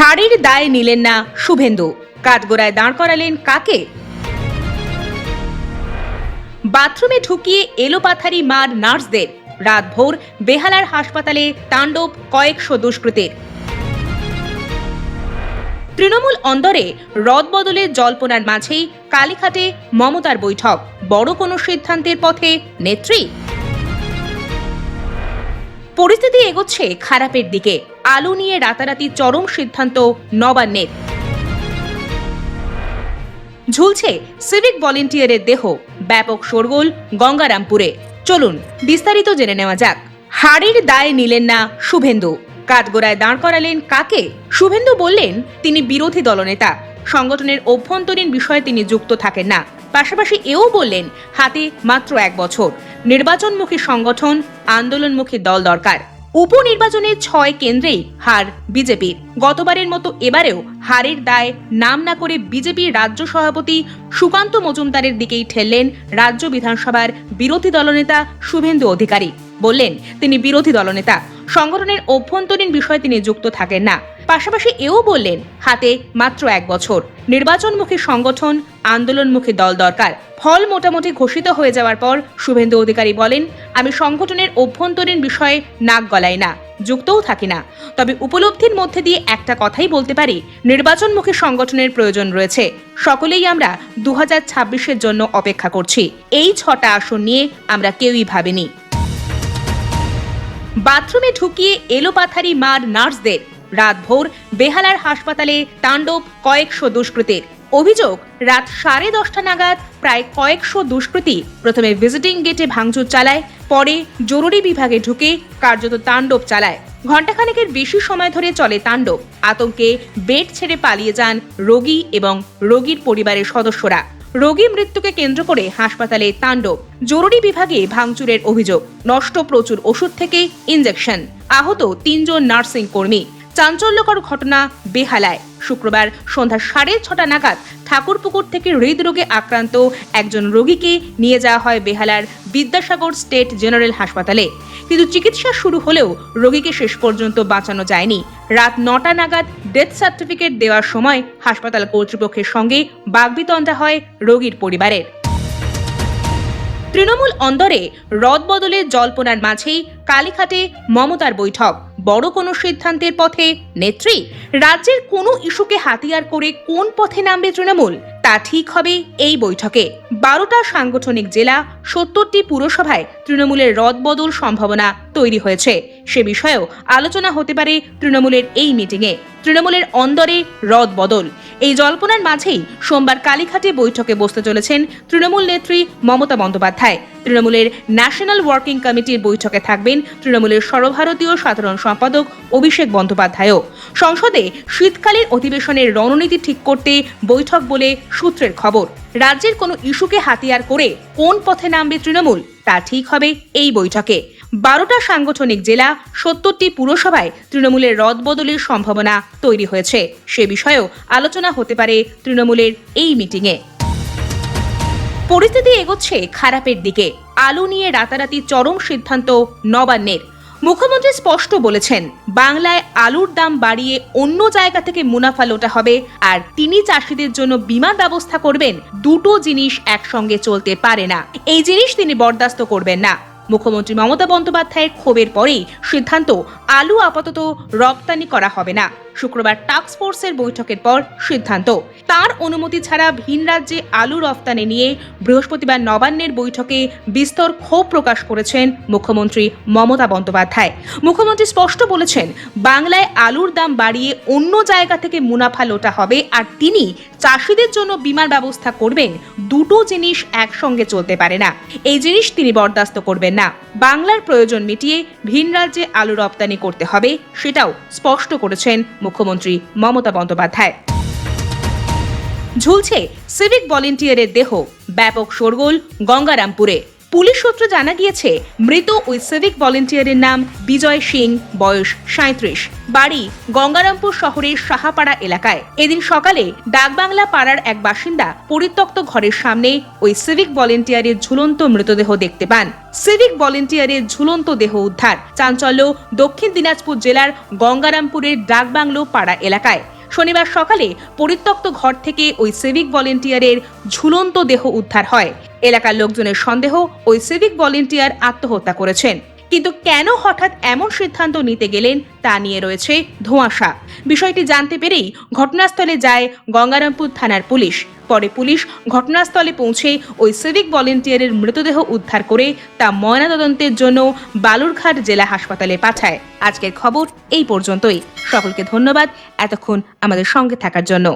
হাড়ির দায় নিলেন না শুভেন্দু। কাঠগোড়ায় দাঁড় করালেন কাকে? বাথরুমে ঢুকিয়ে এলোপাথারি মার নার্সদের। রাতভোর বেহালার হাসপাতালে তাণ্ডব কয়েকশো দুষ্কৃতীর। তৃণমূল অন্দরে রদবদলের জল্পনার মাঝেই কালীঘাটে মমতার বৈঠক। বড় কোনো সিদ্ধান্তের পথে নেত্রী? পরিস্থিতি এগোচ্ছে খারাপের দিকে। আলু নিয়ে রাতারাতি চরম সিদ্ধান্ত নবান্নের। ঝুলছে সিভিক ভলেন্টিয়ারের দেহ। ব্যাপক শোরগোল গঙ্গারামপুরে। চলুন, বিস্তারিত জেনে নেওয়া যাক। হাড়ির দায় নিলেন না শুভেন্দু। কাঠগোড়ায় দাঁড় করালেন কাকে? শুভেন্দু বললেন, তিনি বিরোধী দলনেতা। সংগঠনের অভ্যন্তরীণ বিষয়ে তিনি যুক্ত থাকেন না। পাশাপাশি এও বললেন, হাতে মাত্র এক বছর। নির্বাচনমুখী সংগঠন, আন্দোলনমুখী দল দরকার। উপনির্বাচনের ছয় কেন্দ্রেই হার বিজেপির গতবারের মতো এবারেও হারের দায় নাম না করে বিজেপির রাজ্য সভাপতি সুকান্ত মজুমদারের দিকেই ঠেললেন রাজ্য বিধানসভার বিরোধী দলনেতা শুভেন্দু অধিকারী। বললেন, তিনি বিরোধী দলনেতা। সংগঠনের অভ্যন্তরীণ বিষয়ে তিনি যুক্ত থাকেন না। পাশাপাশি এও বললেন, হাতে মাত্র এক বছর। নির্বাচনমুখী সংগঠন, আন্দোলনমুখী দল দরকার। ফল মোটামুটি ঘোষিত হয়ে যাওয়ার পর শুভেন্দু অধিকারী বলেন, আমি সংগঠনের অভ্যন্তরীণ বিষয়ে নাক গলাই না, যুক্তও থাকি না। তবে উপলব্ধির মধ্যে দিয়ে একটা কথাই বলতে পারি, নির্বাচনমুখী সংগঠনের প্রয়োজন রয়েছে। সকলেই আমরা দু হাজার জন্য অপেক্ষা করছি। এই ছটা আসন নিয়ে আমরা কেউই ভাবিনি। বাথরুমে ঢুকিয়ে এলোপাথারি মার নার্সদের রাতভোর বেহালার হাসপাতালে তাণ্ডব কয়েকশো দুষ্কৃতীর। অভিযোগ, রাত সাড়ে দশটা নাগাদ প্রায় কয়েকশো দুষ্কৃতী প্রথমে ভিজিটিং গেটে ভাঙচুর চালায়, পরে জরুরি বিভাগে ঢুকে কার্যত তাণ্ডব চালায়। ঘণ্টাখানেকের বেশি সময় ধরে চলে তাণ্ডব। আতঙ্কে বেড ছেড়ে পালিয়ে যান রোগী এবং রোগীর পরিবারের সদস্যরা। রোগী মৃত্যুকে কেন্দ্র করে হাসপাতালে তাণ্ডব। জরুরি বিভাগে ভাঙচুরের অভিযোগ, নষ্ট প্রচুর ওষুধ থেকে ইনজেকশন আহত তিনজন নার্সিং কর্মী। চাঞ্চল্যকর ঘটনা বেহালায়। শুক্রবার সন্ধ্যা সাড়ে ছটা নাগাদ ঠাকুরপুকুর থেকে হৃদরোগে আক্রান্ত একজন রোগীকে নিয়ে যাওয়া হয় বেহালার বিদ্যাসাগর স্টেট জেনারেল হাসপাতালে। কিন্তু চিকিৎসা শুরু হলেও রোগীকে শেষ পর্যন্ত বাঁচানো যায়নি। রাত নটা নাগাদ ডেথ সার্টিফিকেট দেওয়ার সময় হাসপাতাল কর্তৃপক্ষের সঙ্গে বাগবিতণ্ডা হয় রোগীর পরিবারের। তৃণমূল অন্দরে রদবদলের জল্পনার মাঝেই কালীঘাটে মমতার বৈঠক। বড় কোনো সিদ্ধান্তের পথে নেত্রী, রাজ্যের কোনো ইস্যুকে হাতিয়ার করে কোন পথে নামবে তৃণমূল? তা ঠিক হবে এই বৈঠকে। বারোটা সাংগঠনিক জেলা, সত্তরটি পুরসভায় তৃণমূলের রদবদল সম্ভাবনা। তৈরি হয়েছে। সে বিষয়েও আলোচনা হতে পারে তৃণমূলের এই মিটিংয়ে। তৃণমূলের অন্দরে রদ বদল। এই জল্পনার মাঝেই সোমবার কালীঘাটে বৈঠকে বসতে চলেছেন তৃণমূল নেত্রী মমতা বন্দ্যোপাধ্যায়। তৃণমূলের ন্যাশনাল ওয়ার্কিং কমিটির বৈঠকে থাকবেন তৃণমূলের সর্বভারতীয় সাধারণ সম্পাদক অভিষেক বন্দ্যোপাধ্যায়ও। সংসদে শীতকালীন অধিবেশনের রণনীতি ঠিক করতে বৈঠক বলে সূত্রের খবর। রাজ্যের কোনো ইস্যুকে হাতিয়ার করে কোন পথে নামবে তৃণমূল, তা ঠিক হবে এই বৈঠকে। বারোটা সাংগঠনিক জেলা, সত্তরটি পুরসভায় তৃণমূলের রদবদলের সম্ভাবনা তৈরি হয়েছে। সে বিষয়েও আলোচনা হতে পারে তৃণমূলের এই মিটিংয়ে। পরিস্থিতি এগোচ্ছে খারাপের দিকে। আলু নিয়ে রাতারাতি চরম সিদ্ধান্ত নবান্নের। মুখ্যমন্ত্রী স্পষ্ট বলেছেন, বাংলায় আলুর দাম বাড়িয়ে অন্য জায়গা থেকে মুনাফা লোটা হবে, আর তিনি চাষিদের জন্য বিমার ব্যবস্থা করবেন, দুটো জিনিস একসঙ্গে চলতে পারে না। এই জিনিস তিনি বরদাস্ত করবেন না। মুখ্যমন্ত্রী মমতা বন্দ্যোপাধ্যায়ের ক্ষোভের পরেই সিদ্ধান্ত আলু আপাতত রপ্তানি করা হবে না। শুক্রবার টাস্ক ফোর্সের বৈঠকের পর সিদ্ধান্ত। তার অনুমতি ছাড়া ভিন রাজ্যে আলু রফতানি নিয়ে বৃহস্পতিবার নবান্নের বৈঠকে বিস্তর ক্ষোভ প্রকাশ করেছেন মুখ্যমন্ত্রী মমতা বন্দ্যোপাধ্যায়। মুখ্যমন্ত্রী স্পষ্ট বলেছেন, বাংলায় আলুর দাম বাড়িয়ে অন্য জায়গা থেকে মুনাফা লোটা হবে আর তিনি চাষিদের জন্য বিমার ব্যবস্থা করবেন, দুটো জিনিস একসঙ্গে চলতে পারে না। এই জিনিস তিনি বরদাস্ত করবেন না। বাংলার প্রয়োজন মিটিয়ে ভিন রাজ্যে আলু রপ্তানি করতে হবে, সেটাও স্পষ্ট করেছেন মুখ্যমন্ত্রী মমতা বন্দ্যোপাধ্যায়। ঝুলছে সিভিক ভলেন্টিয়ারের দেহ, ব্যাপক শোরগোল গঙ্গারামপুরে। পুলিশ সূত্রে জানা গিয়েছে, মৃত ওই সিভিক ভলেন্টিয়ারের নাম বিজয় সিং, বয়স সাঁত্রিশ বাড়ি গঙ্গারামপুর শহরের সাহাপাড়া এলাকায়। এদিন সকালে ডাকবাংলা পাড়ার এক বাসিন্দা পরিত্যক্ত ঘরের সামনে ওই সিভিক ভলেন্টিয়ারের ঝুলন্ত মৃতদেহ দেখতে পান। সিভিক ভলেন্টিয়ারের ঝুলন্ত দেহ উদ্ধার চাঞ্চল্য দক্ষিণ দিনাজপুর জেলার গঙ্গারামপুরের ডাকবাংলো পাড়া এলাকায়। শনিবার সকালে পরিত্যক্ত ঘর থেকে ওই সিভিক ভলেন্টিয়ারের ঝুলন্ত দেহ উদ্ধার হয়। এলাকার লোকজনের সন্দেহ, ওই সিভিক ভলেন্টিয়ার আত্মহত্যা করেছেন। কিন্তু কেন হঠাৎ এমন সিদ্ধান্ত নিতে গেলেন তা নিয়ে রয়েছে ধোঁয়াশা। বিষয়টি জানতে পেরেই ঘটনাস্থলে যায় গঙ্গারামপুর থানার পুলিশ। পরে পুলিশ ঘটনাস্থলে পৌঁছে ওই সিভিক ভলেন্টিয়ারের মৃতদেহ উদ্ধার করে তা ময়নাতদন্তের জন্য বালুরঘাট জেলা হাসপাতালে পাঠায়। আজকের খবর এই পর্যন্তই। সকলকে ধন্যবাদ। এতক্ষণ আমাদের সঙ্গে থাকার জন্য।